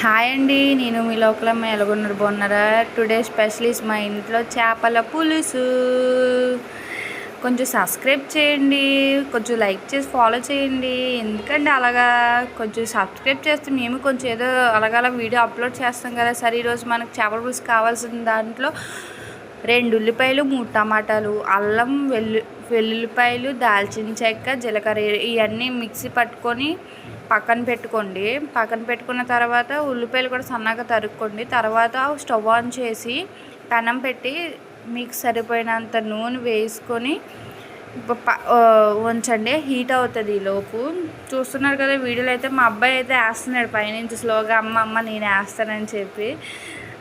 Hi అండి నేను మీ లోపల మీ ఎలాగొన్నారు బాగున్నారా టుడే స్పెషలిస్ట్ మా ఇంట్లో చేపల పులుసు. కొంచెం సబ్స్క్రైబ్ చేయండి కొంచెం లైక్ చేసి ఫాలో చేయండి. ఎందుకండి అలాగా? కొంచెం సబ్స్క్రైబ్ చేస్తే మేము కొంచెం ఏదో అలాగలా వీడియో అప్లోడ్ చేస్తాం కదా. సరే ఈరోజు మనకు చేపల పులుసు కావాల్సిన దాంట్లో రెండు ఉల్లిపాయలు మూడు టమాటాలు అల్లం వెల్లు వెల్లుల్లిపాయలు దాల్చిన చెక్క జీలకర్ర ఇవన్నీ మిక్సీ పట్టుకొని పక్కన పెట్టుకోండి. పక్కన పెట్టుకున్న తర్వాత ఉల్లిపాయలు కూడా సన్నగా తరుక్కోండి. తర్వాత స్టవ్ ఆన్ చేసి పెనం పెట్టి మీకు సరిపోయినంత నూనె వేసుకొని ప- ఉంచండి. హీట్ అవుతుంది ఈలోపు లోపు. చూస్తున్నారు కదా వీడియోలో అయితే మా అబ్బాయి అయితే వేస్తున్నాడు పైనుంచి స్లోగా అమ్మ అమ్మ నేను వేస్తానని చెప్పి.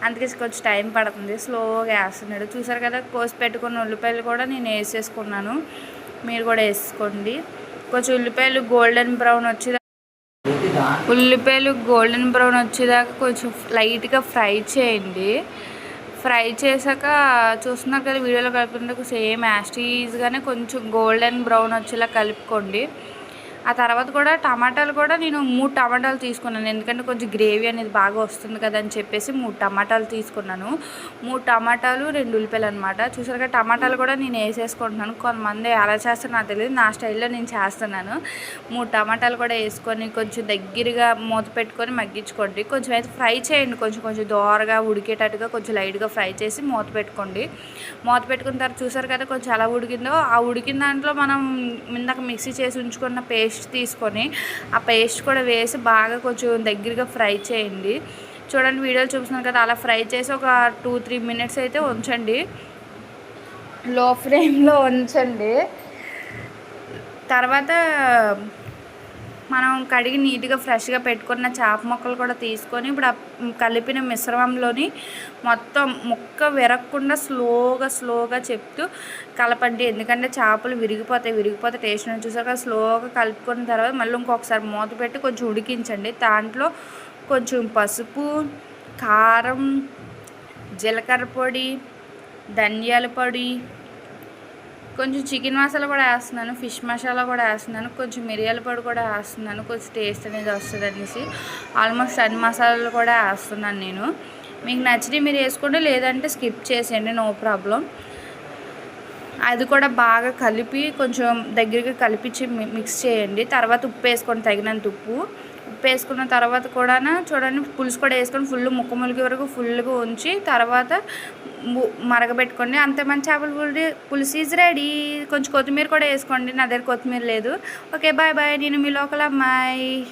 అందుకే కొంచెం టైం పడుతుంది. స్లోగా వేస్తున్నాడు. చూసారు కదా కోసి పెట్టుకున్న ఉల్లిపాయలు కూడా నేను వేసేసుకున్నాను. మీరు కూడా వేసుకోండి. కొంచెం ఉల్లిపాయలు గోల్డెన్ బ్రౌన్ వచ్చి ఉల్లిపాయలు గోల్డెన్ బ్రౌన్ వచ్చేదాకా కొంచెం లైట్గా ఫ్రై చేయండి. ఫ్రై చేశాక చూస్తున్నారు కదా వీడియోలో కలుపుకుంటే సేమ్ యాస్టీజ్గానే కొంచెం గోల్డెన్ బ్రౌన్ వచ్చేలా కలుపుకోండి. ఆ తర్వాత కూడా టమాటాలు కూడా నేను మూడు టమాటాలు తీసుకున్నాను. ఎందుకంటే కొంచెం గ్రేవీ అనేది బాగా వస్తుంది కదా అని చెప్పేసి మూడు టమాటాలు తీసుకున్నాను. మూడు టమాటాలు రెండు ఉల్లిపాయలు అనమాట చూసారుగా కదా టమాటాలు కూడా నేను వేసేసుకుంటున్నాను. కొంతమంది ఎలా చేస్తారో నాకు తెలియదు. నా స్టైల్లో నేను చేస్తున్నాను. మూడు టమాటాలు కూడా వేసుకొని కొంచెం దగ్గరగా మూత పెట్టుకొని మగ్గించుకోండి. కొంచెం అయితే ఫ్రై చేయండి. కొంచెం కొంచెం దోరగా ఉడికేటట్టుగా కొంచెం లైట్గా ఫ్రై చేసి మూత పెట్టుకోండి. మూత పెట్టుకున్న తర్వాత చూసారు కదా కొంచెం ఎలా ఉడికిందో. ఆ ఉడికిన దాంట్లో మనం ఇందాక మిక్సీ చేసి ఉంచుకున్న పేస్ట్ పేస్ట్ తీసుకొని ఆ పేస్ట్ కూడా వేసి బాగా కొంచెం దగ్గరగా ఫ్రై చేయండి. చూడండి వీడియోలు చూపిస్తున్నాను కదా అలా ఫ్రై చేసి ఒక టూ త్రీ మినిట్స్ అయితే ఉంచండి. లో ఫ్లేమ్లో ఉంచండి. తర్వాత మనం కడిగి నీట్గా ఫ్రెష్గా పెట్టుకున్న చేప ముక్కలు కూడా తీసుకొని ఇప్పుడు ఆ కలిపిన మిశ్రమంలోని మొత్తం ముక్క విరగకుండా స్లోగా స్లోగా చెప్తూ కలపండి. ఎందుకంటే చేపలు విరిగిపోతాయి విరిగిపోతే టేస్ట్ నుంచి చూసాక స్లోగా కలుపుకున్న తర్వాత మళ్ళీ ఇంకొకసారి మూత పెట్టి కొంచెం ఉడికించండి. దాంట్లో కొంచెం పసుపు కారం జీలకర్ర పొడి ధనియాల పొడి కొంచెం చికెన్ మసాలా కూడా వేస్తున్నాను ఫిష్ మసాలా కూడా వేస్తున్నాను కొంచెం మిరియాల పొడి కూడా వేస్తున్నాను కొంచెం టేస్ట్ అనేది వస్తుంది అనేసి. ఆల్మోస్ట్ అన్ని మసాలాలు కూడా వేస్తున్నాను నేను. మీకు నచ్చినవి మీరు వేసుకోండి లేదంటే స్కిప్ చేసేయండి నో ప్రాబ్లం. అది కూడా బాగా కలిపి కొంచెం దగ్గరికి కలిపించి మి- మిక్స్ చేయండి. తర్వాత ఉప్పు వేసుకోండి తగినంత ఉప్పు. ఉప్పు వేసుకున్న తర్వాత కూడా చూడండి పులుసు కూడా వేసుకొని ఫుల్ ముక్క ములికి వరకు ఫుల్గా ఉంచి తర్వాత మరగబెట్టుకోండి. అంత మంచి చేపల పులి పులుసు ఈజ్ రెడీ కొంచెం కొత్తిమీర కూడా వేసుకోండి. నా దగ్గర కొత్తిమీర లేదు. ఓకే బాయ్ బాయ్ నేను మీ లోకల్ అమ్మాయి.